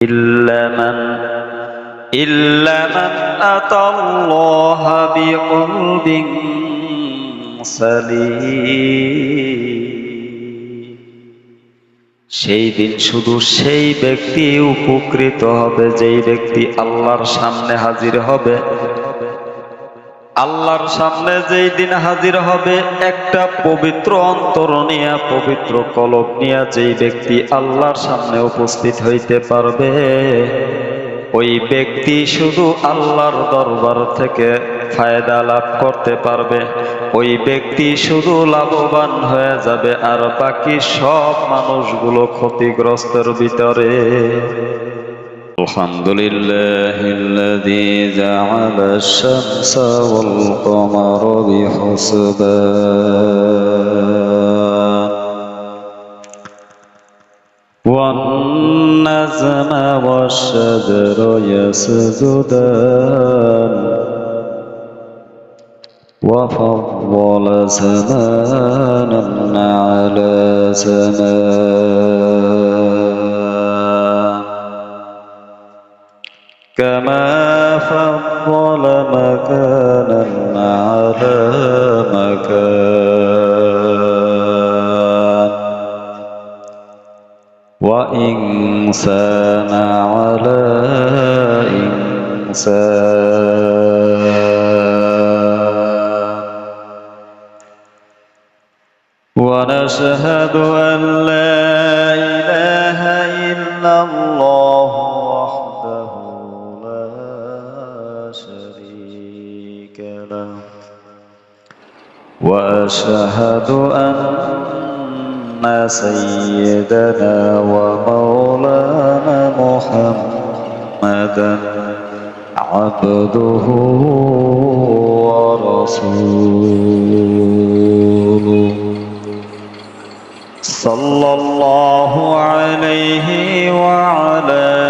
إلا من إلا من أتى الله بقلب سليم সেই দিন শুধু সেই ব্যক্তি উপকৃত হবে যেই ব্যক্তি আল্লাহর সামনে হাজির হবে আল্লাহর সামনে যেই দিন হাজির হবে, একটা পবিত্র অন্তর নিয়ে, পবিত্র কলব নিয়ে যেই ব্যক্তি আল্লাহর সামনে উপস্থিত হইতে পারবে, ওই ব্যক্তি শুধু আল্লাহর দরবার থেকে ফায়দা লাভ করতে পারবে। ওই ব্যক্তি শুধু লাভবান হয়ে যাবে, আর বাকি সব মানুষগুলো ক্ষতিগ্রস্তের ভিতরে। الحمد لله الذي جعل الشمس والقمر بحسبان والنجم والشجر يسجدان. وفضل زمانا على زمان. وأشهد أن سيدنا ومولانا محمدا عبده ورسوله. صلى الله عليه وعلى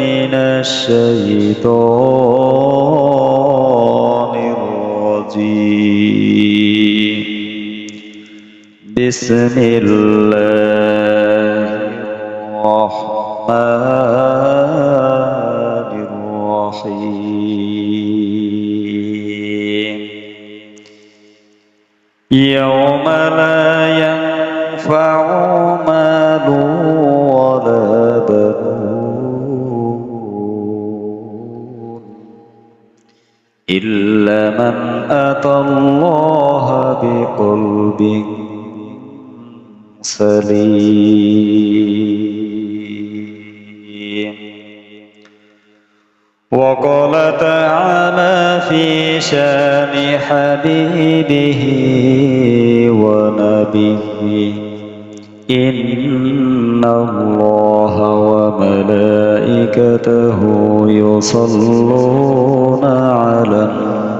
من الشيطان الرجيم. بسم الله الرحمن الرحيم. يوم لا ينفع من أتى الله بقلب سليم وقال تعالى في شان حبيبه ونبيه إن الله وملائكته يصلون على النبي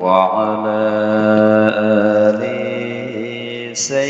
وعلى آل سيدنا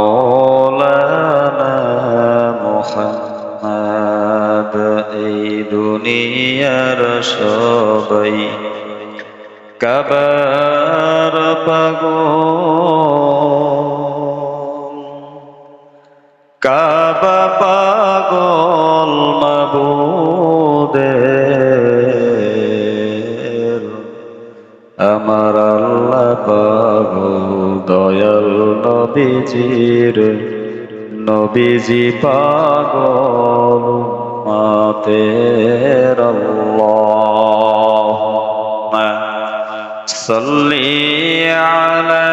দয়াল নবীজির নবীজি পাগল মাতে সল্লি আলা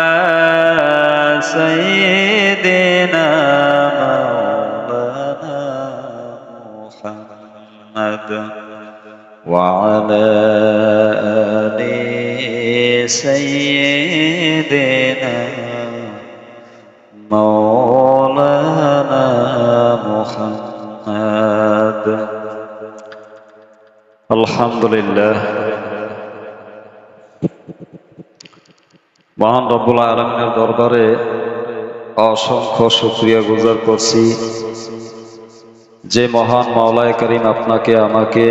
সাইয়্যিদিনা মাওলানা মুহাম্মদ ওয়া محمد الحمد لله মহান রব্বুল আলমিনের দরবারে অসংখ্য শুক্রিয়া গুজার করছি যে মহান মাওলায় করিম আপনাকে আমাকে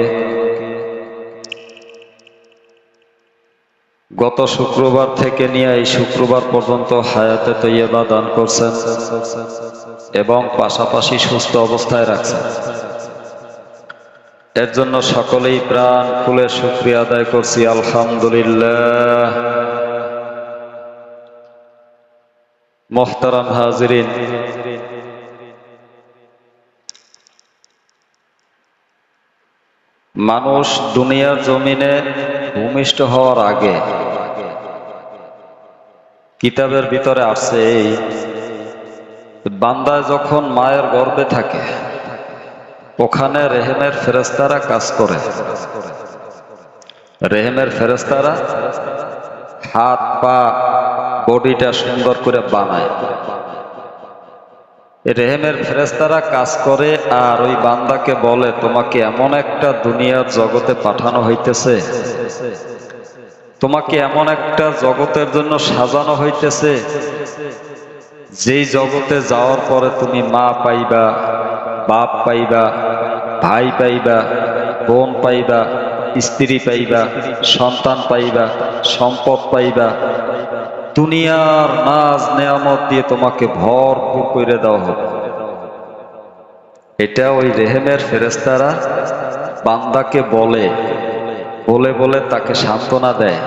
গত শুক্রবার থেকে নিয়ে এই শুক্রবার পর্যন্ত হায়াতে তৈয়বা দান করছেন এবং পাশাপাশি সুস্থ অবস্থায় রাখছেন এর জন্য সকলেই প্রাণ খুলে শুক্রিয়া আদায় করছি, আলহামদুলিল্লাহ। মোহতারাম হাজরিন। মানুষ দুনিয়ার জমিনে ভূমিষ্ঠ হওয়ার আগে কিতাবের ভিতরে আসছে এই বান্দায় যখন মায়ের গর্বে থাকে, ওখানে রেহেমের ফেরেস্তারা কাজ করে। রেহেমের ফেরেস্তারা হাত, পা, বডিটা সুন্দর করে বানায়। রেহেমের ফেরেস্তারা কাজ করে আর ওই বান্দাকে বলে, তোমাকে এমন একটা দুনিয়ার জগতে পাঠানো হইতেছে। তোমাকে এমন একটা জগতের জন্য সাজানো হইতেছে যেই জগতে যাওয়ার পরে তুমি মা পাইবা, বাপ পাইবা, ভাই পাইবা, বোন পাইবা, স্ত্রী পাইবা, সন্তান পাইবা, সম্পদ পাইবা, দুনিয়ার নাজ নেয়ামত দিয়ে তোমাকে ভরপুর করে দেওয়া হবে। এটা ওই রেহেমের ফেরেস্তারা বান্দাকে বলে বলে বলে তাকে সান্ত্বনা দেয়।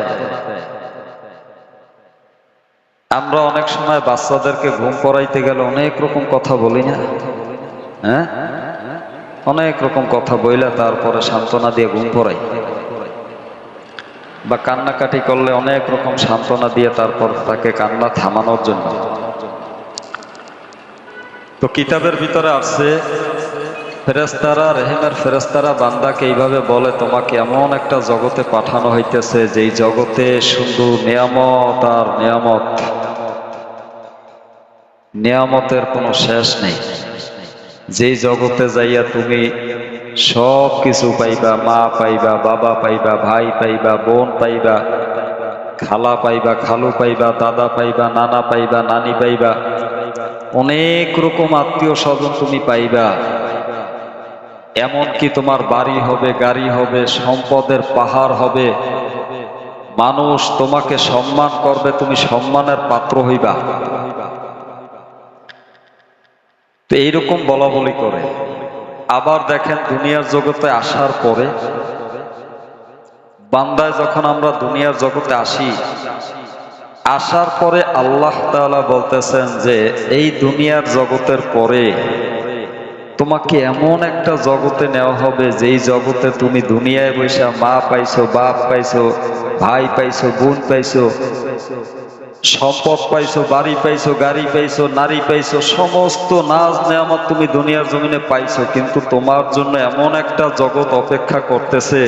আমরা অনেক সময় বাচ্চাদেরকে ঘুম পড়াইতে গেলে অনেক রকম কথা বলি না। হ্যাঁ? অনেক রকম কথা বইলে তারপরে সান্ত্বনা দিয়ে ঘুম পড়াই। বা কান্নাকাটি করলে অনেক রকম সান্ত্বনা দিয়ে তারপর তাকে কান্না থামানোর জন্য। তো কিতাবের ভিতরে আসছে ফেরেস্তারা রেহেমের ফেরেস্তারা বান্দাকে এইভাবে বলে, তোমাকে এমন একটা জগতে পাঠানো হইতেছে, যেই জগতে শুধু নিয়ামত আর নিয়ামত নিয়ামতের কোনো শেষ নেই। যেই জগতে যাইয়া তুমি সব কিছু পাইবা, মা পাইবা, বাবা পাইবা, ভাই পাইবা, বোন পাইবা, খালা পাইবা, খালু পাইবা, দাদা পাইবা, নানা পাইবা, নানি পাইবা, অনেক রকম আত্মীয় স্বজন তুমি পাইবা। এমনকি তোমার বাড়ি হবে, গাড়ি হবে, সম্পদের পাহাড় হবে, মানুষ তোমাকে সম্মান করবে, তুমি সম্মানের পাত্র হইবা। তো এইরকম বলা বলি করে। আবার দেখেন দুনিয়ার জগতে আসার পরে বান্দায় যখন আমরা দুনিয়ার জগতে আসি, আসার পরে আল্লাহ তাআলা বলতেছেন যে, এই দুনিয়ার জগতের পরে তোমাকে এমন একটা জগতে নেওয়া হবে, যেই জগতে তুমি দুনিয়ায় বৈশা মা পাইছো, বাপ পাইছো, ভাই পাইছো, বোন পাইছো সম্পদ পাইছো, বাড়ি পাইছো, গাড়ি পাইছো, নারী পাইছো, সমস্ত নাজ নেয়ামত তুমি দুনিয়ার জমিনে পাইছো, কিন্তু তোমার জন্য এমন একটা জগৎ অপেক্ষা করতেছে,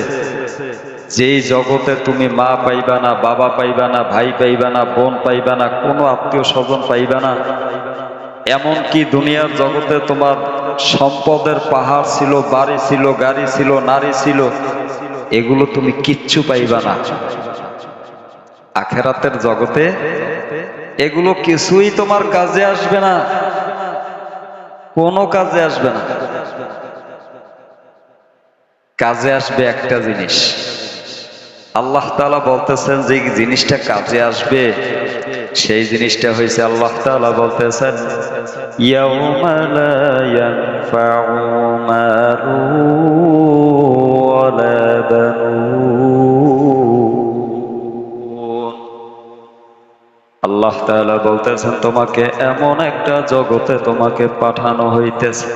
যেই জগতে তুমি মা পাইবা না, বাবা পাইবা না, ভাই পাইবা না, বোন পাইবা না, কোনো আত্মীয় স্বজন পাইবা না। এমনকি দুনিয়ার জগতে তোমার সম্পদের পাহাড় ছিল, বাড়ি ছিল, গাড়ি ছিল, নারী ছিল, এগুলো তুমি কিচ্ছু পাইবা না। আখেরাতের জগতে এগুলো কিছুই তোমার কাজে আসবে না। কোনো কাজে আসবে না। কাজে আসবে একটা জিনিস। আল্লাহ তাআলা বলতেছেন যে জিনিসটা কাজে আসবে, সেই জিনিসটা হয়েছে আল্লাহ তাআলা বলতেছেন, ইয়াউমা আল্লাহ তাআলা বলতেছেন, তোমাকে এমন একটা জগতে তোমাকে পাঠানো হইতেছে।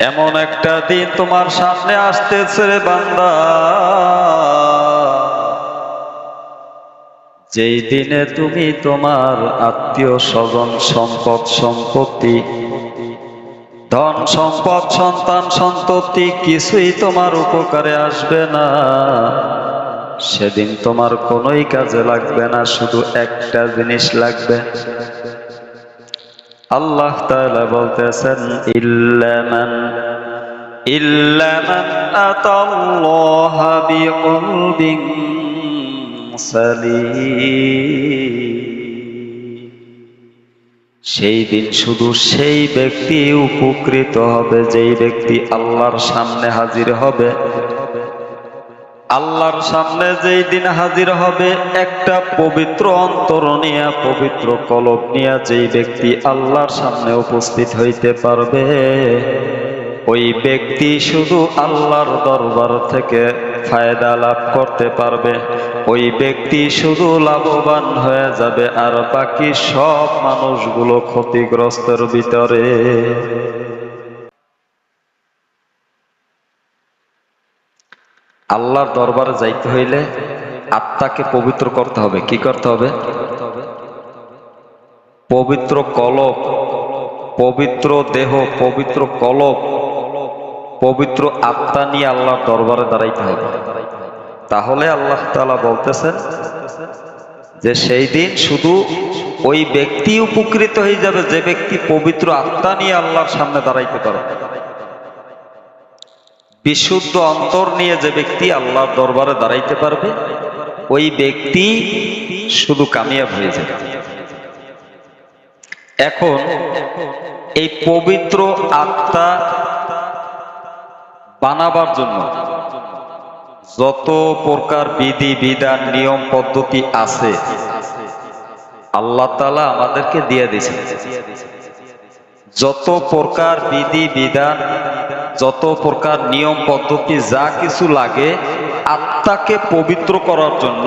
এমন একটা দিন তোমার সামনে আসতেছে রে বান্দা। যেই দিনে তুমি তোমার আত্মীয় স্বজন, সম্পদ সম্পত্তি, ধন সম্পদ, সন্তান সন্ততি কিছুই তোমার উপকারে আসবে না। সেদিন তোমার কোনোই কাজে লাগবে না, শুধু একটা জিনিস লাগবে। আল্লাহ তাআলা বলতেছেন ইল্লামান ইল্লামান আতাল্লাহ বিকলবিন সেই দিন শুধু সেই ব্যক্তি উপকৃত হবে, যেই ব্যক্তি আল্লাহর সামনে হাজির হবে। আল্লাহর সামনে যেই দিন হাজির হবে, একটা পবিত্র অন্তর নিয়ে, পবিত্র কলব নিয়ে যেই ব্যক্তি আল্লাহর সামনে উপস্থিত হইতে পারবে, ওই ব্যক্তি শুধু আল্লাহর দরবার থেকে ফায়দা লাভ করতে পারবে, ওই ব্যক্তি শুধু লাভবান হয়ে যাবে, আর বাকি সব মানুষগুলো ক্ষতিগ্রস্তের ভিতরে। আল্লাহর দরবারে যাইতে হইলে আত্মাকে পবিত্র করতে হবে। কি করতে হবে? পবিত্র কলব, পবিত্র দেহ, পবিত্র কলব, পবিত্র আত্মা নিয়ে আল্লাহর দরবারে দাঁড়াইতে হবে। তাহলে আল্লাহ তাআলা বলতেছেন যে সেই দিন শুধু ওই ব্যক্তি উপকৃত হয়ে যাবে, যে ব্যক্তি পবিত্র আত্মা নিয়ে আল্লাহর সামনে দাঁড়াইতে পারবে। বিশুদ্ধ অন্তর নিয়ে যে ব্যক্তি আল্লাহর দরবারে দাঁড়াইতে পারবে, ওই ব্যক্তি শুধু কামিয়াব হয়ে যাবে। এখন এই পবিত্র আত্মা বানাবার জন্য যত প্রকার বিধি, বিধান, নিয়ম, পদ্ধতি আছে, আল্লাহ তালা আমাদেরকে দিয়ে দিয়েছেন। যত প্রকার বিধি, বিধান যত প্রকার নিয়ম, পদ্ধতি, যা কিছু লাগে আত্মাকে পবিত্র করার জন্য,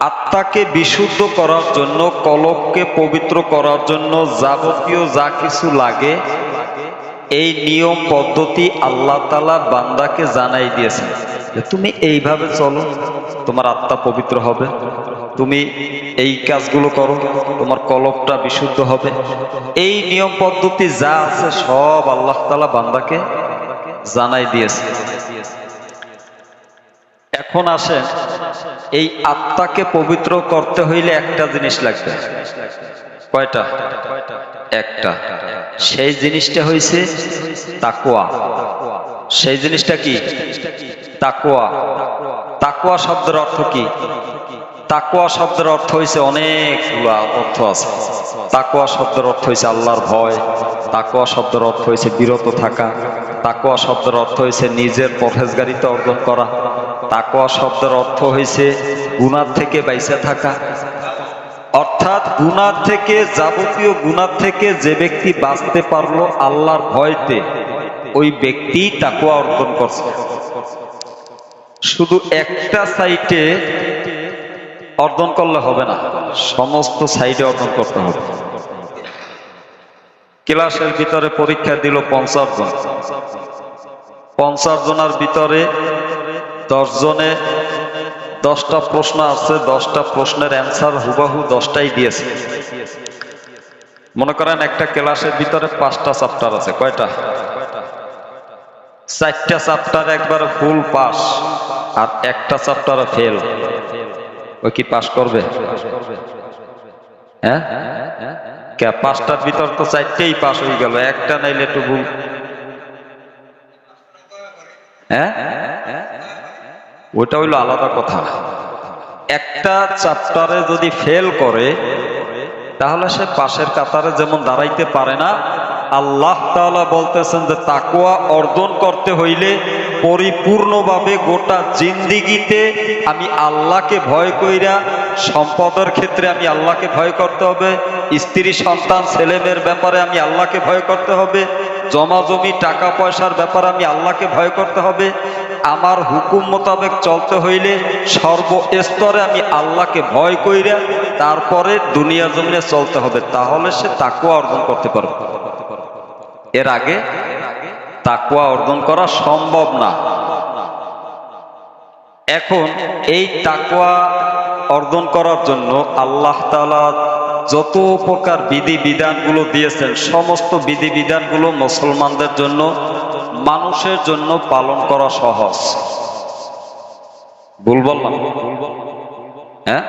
আত্মাকে বিশুদ্ধ করার জন্য, কলবকে পবিত্র করার জন্য যাবতীয় যা কিছু লাগে, এই নিয়ম, পদ্ধতি আল্লাহ তালা বান্দাকে জানাই দিয়েছেন তুমি এইভাবে চলো, তোমার আত্মা পবিত্র হবে। তুমি এই কাজগুলো করো, তোমার কলবটা বিশুদ্ধ হবে। এই নিয়ম পদ্ধতি যা আছে সব আল্লাহ তালা বান্দাকে জানাই দিয়েছে। এখন আসেন, এই আত্মাকে পবিত্র করতে হইলে একটা জিনিস লাগবে। কয়টা? একটা। সেই জিনিসটা হইছে তাকুয়া সেই জিনিসটা কি? তাকুয়া তাকুয়া শব্দের অর্থ কি? তাকুয়া শব্দের অর্থ হইছে অনেকগুলা অর্থ আছে। তাকুয়া শব্দের অর্থ হয়েছে আল্লাহর ভয়। তাকুয়া শব্দের অর্থ হয়েছে বিরত থাকা। তাকুয়া শব্দের অর্থ হয়েছে নিজের পরহেজগারিতা অর্জন করা। তাকুয়া শব্দের অর্থ হইছে গুনার থেকে বাইসে থাকা। অর্থাৎ গুনার থেকে, যাবতীয় গুনার থেকে যে ব্যক্তি বাঁচতে পারল আল্লাহর ভয়তে, ওই ব্যক্তি তাকুয়া অর্জন করছে। শুধু একটা সাইটে অর্জন করলে হবে না। সমস্ত সাইডে অর্জন করতে হবে। ক্লাসের ভিতরে পরীক্ষা দিল পঞ্চাশ জন। পঞ্চাশ জনের ভিতরে দশ জনে দশটা প্রশ্ন আছে, দশটা প্রশ্নের অ্যান্সার হুবাহু দশটাই দিয়েছে। মনে করেন একটা ক্লাসের ভিতরে পাঁচটা চ্যাপ্টার আছে, কয়টা? চারটা চ্যাপ্টার একবার ফুল পাস আর একটা চ্যাপ্টার ফেল ওই কি পাস করবে? হ্যাঁ? কে, পাঁচটার ভিতর তো চারটেই পাস হয়ে গেল, একটা নাইলে একটু ভুল। হ্যাঁ? ওইটা হইল আলাদা কথা। একটা চ্যাপ্টারে যদি ফেল করে, তাহলে সে পাশের কাতারে যেমন দাঁড়াইতে পারে না আল্লাহ তাআলা বলতেছেন যে তাকুয়া অর্জন করতে হইলে পরিপূর্ণভাবে গোটা জিন্দিগিতে আমি আল্লাহকে ভয় কইরা সম্পদের ক্ষেত্রে আমি আল্লাহকে ভয় করতে হবে, স্ত্রী, সন্তান, ছেলেমেয়ের ব্যাপারে আমি আল্লাহকে ভয় করতে হবে, জমা জমি, টাকা পয়সার ব্যাপারে আমি আল্লাহকে ভয় করতে হবে, আমার হুকুম মোতাবেক চলতে হইলে সর্বস্তরে আমি আল্লাহকে ভয় কইরা তারপরে দুনিয়া জমিনে চলতে হবে, তাহলে সে তাকুয়া অর্জন করতে পারবে। এর আগে তাকুয়া অর্জন করা সম্ভব না। এখন এই তাকুয়া অর্জন করার জন্য আল্লাহ তাআলা যত প্রকার বিধি বিধানগুলো দিয়েছেন, সমস্ত বিধি বিধানগুলো মুসলমানদের জন্য, মানুষের জন্য পালন করা সহজ। ভুল বললাম? হ্যাঁ?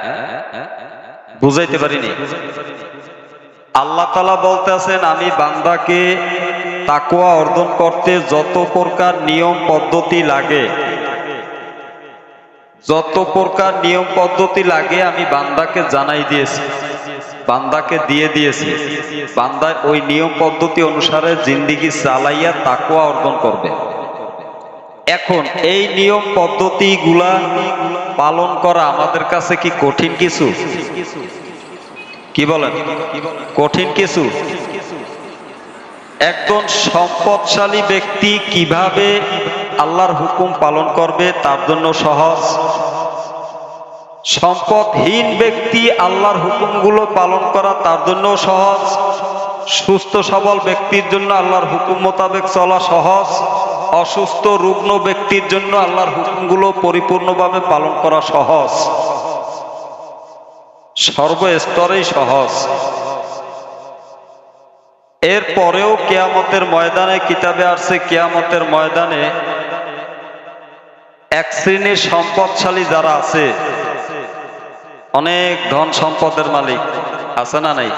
বুঝাইতে পারিনি। আল্লাহ তালা বলতেছেন, আমি বান্দাকে তাকুয়া অর্জন করতে যত প্রকার নিয়ম পদ্ধতি লাগে, যত প্রকার নিয়ম পদ্ধতি লাগে, আমি বান্দাকে জানাই দিয়েছি। বান্দাকে দিয়ে দিয়েছি। বান্দা ওই নিয়ম পদ্ধতি অনুসারে জিন্দিগি চালাইয়া তাকুয়া অর্জন করবে। এখন এই নিয়ম পদ্ধতিগুলা পালন করা আমাদের কাছে কি কঠিন কিছু? কি বলেন? কঠিন কিছু? একজন সম্পদশালী ব্যক্তি কীভাবে আল্লাহর হুকুম পালন করবে তার জন্য সহজ। সম্পদহীন ব্যক্তি আল্লাহর হুকুমগুলো পালন করা তার জন্য সহজ। সুস্থ সবল ব্যক্তির জন্য আল্লাহর হুকুম মোতাবেক চলা সহজ। অসুস্থ রুগ্ন ব্যক্তির জন্য আল্লাহর হুকুমগুলো পরিপূর্ণভাবে পালন করা সহজ। সর্বস্তরেই সহজ। এর পরেও কেয়ামতের ময়দানে কিতাবে আসছে, কেয়ামতের ময়দানে এক শ্রেণির সম্পদশালী যারা আছে, অনেক ধন সম্পদের মালিক, আছে না নাই?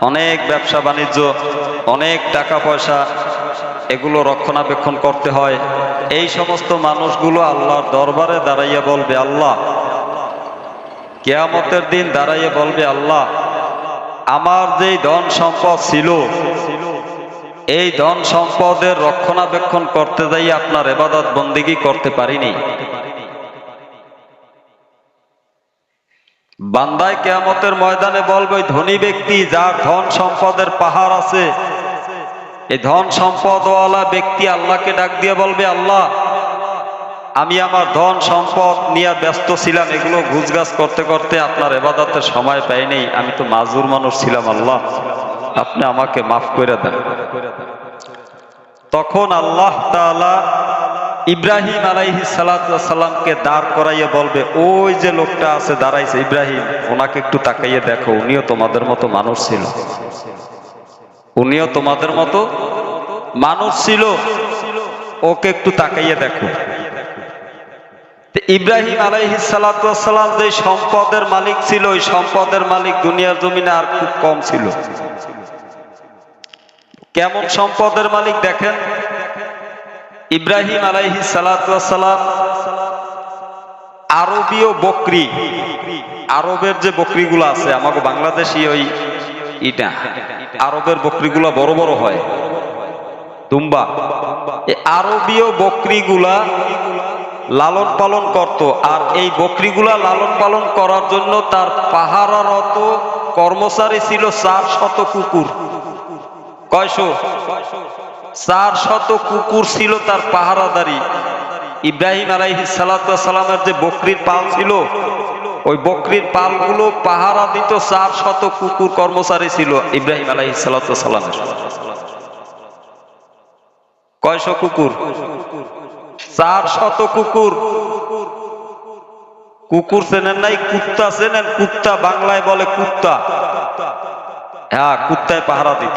অনেক ব্যবসা বাণিজ্য, অনেক টাকা পয়সা, এগুলো রক্ষণাবেক্ষণ করতে হয়। এই সমস্ত মানুষগুলো আল্লাহর দরবারে দাঁড়াইয়া বলবে, আল্লাহ, কেয়ামতের দিন দাঁড়াইয়ে বলবে, আল্লাহ আমার যে ধন সম্পদ ছিল, এই ধন সম্পদের রক্ষণাবেক্ষণ করতে যাই আপনার এবাদত বন্দিগি করতে পারিনি। বান্দায় কেয়ামতের ময়দানে বলবে ধনী ব্যক্তি যার ধন সম্পদের পাহাড় আছে, এই ধন সম্পদওয়ালা ব্যক্তি আল্লাহকে ডাক দিয়ে বলবে, আল্লাহ আমি আমার ধন সম্পদ নিয়ে ব্যস্ত ছিলাম, এগুলো ঘুষগাছ করতে করতে আপনার এবাদতের সময় পাইনি আমি তো মাজুর মানুষ ছিলাম, আল্লাহ। আপনি আমাকে মাফ করে দেন। তখন আল্লাহ ইব্রাহিম আলাইহি সালামকে দাঁড় করাইয়ে বলবে, ওই যে লোকটা আছে, দাঁড়াইছে, ইব্রাহিম, ওনাকে একটু তাকাইয়ে দেখো, উনিও তোমাদের মতো মানুষ ছিল। উনিও তোমাদের মতো মানুষ ছিল। ওকে একটু তাকাইয়ে দেখো। ইব্রাহিম আলাইহি সালাম যে সম্পদের মালিক ছিল, ওই সম্পদের মালিক দুনিয়ার জমিনে আর খুব কম ছিল। কেমন সম্পদের মালিক দেখেন? ইব্রাহিম আলাইহি সালাম আরবীয় বকরি। আরবের যে বকরিগুলো আছে, আমাকে বাংলাদেশি ওই ইটা। আরবের বকরিগুলা বড় বড় হয়। এই আরবীয় বকরিগুলা লালন পালন করত। আর এই বকরিগুলা লালন পালন করার জন্য তার পাহারারত কর্মচারী ছিল চার শত কুকুর। কয়শো চার শত কুকুর ছিল তার পাহারাদারি। ইব্রাহিম আলাইহি সালামের যে বকরির পাল ছিল, ওই বকরির পালগুলো পাহারা দিত চার শত কুকুর কর্মচারী ছিল ইব্রাহিম আলাইহি সালামের। কয়শো কুকুর? চার শত কুকুর। কুকুর চেনেন নাই, কুত্তা চেনেন, কুত্তা বাংলায় বলে কুত্তা। হ্যাঁ কুত্তায় পাহারা দিত।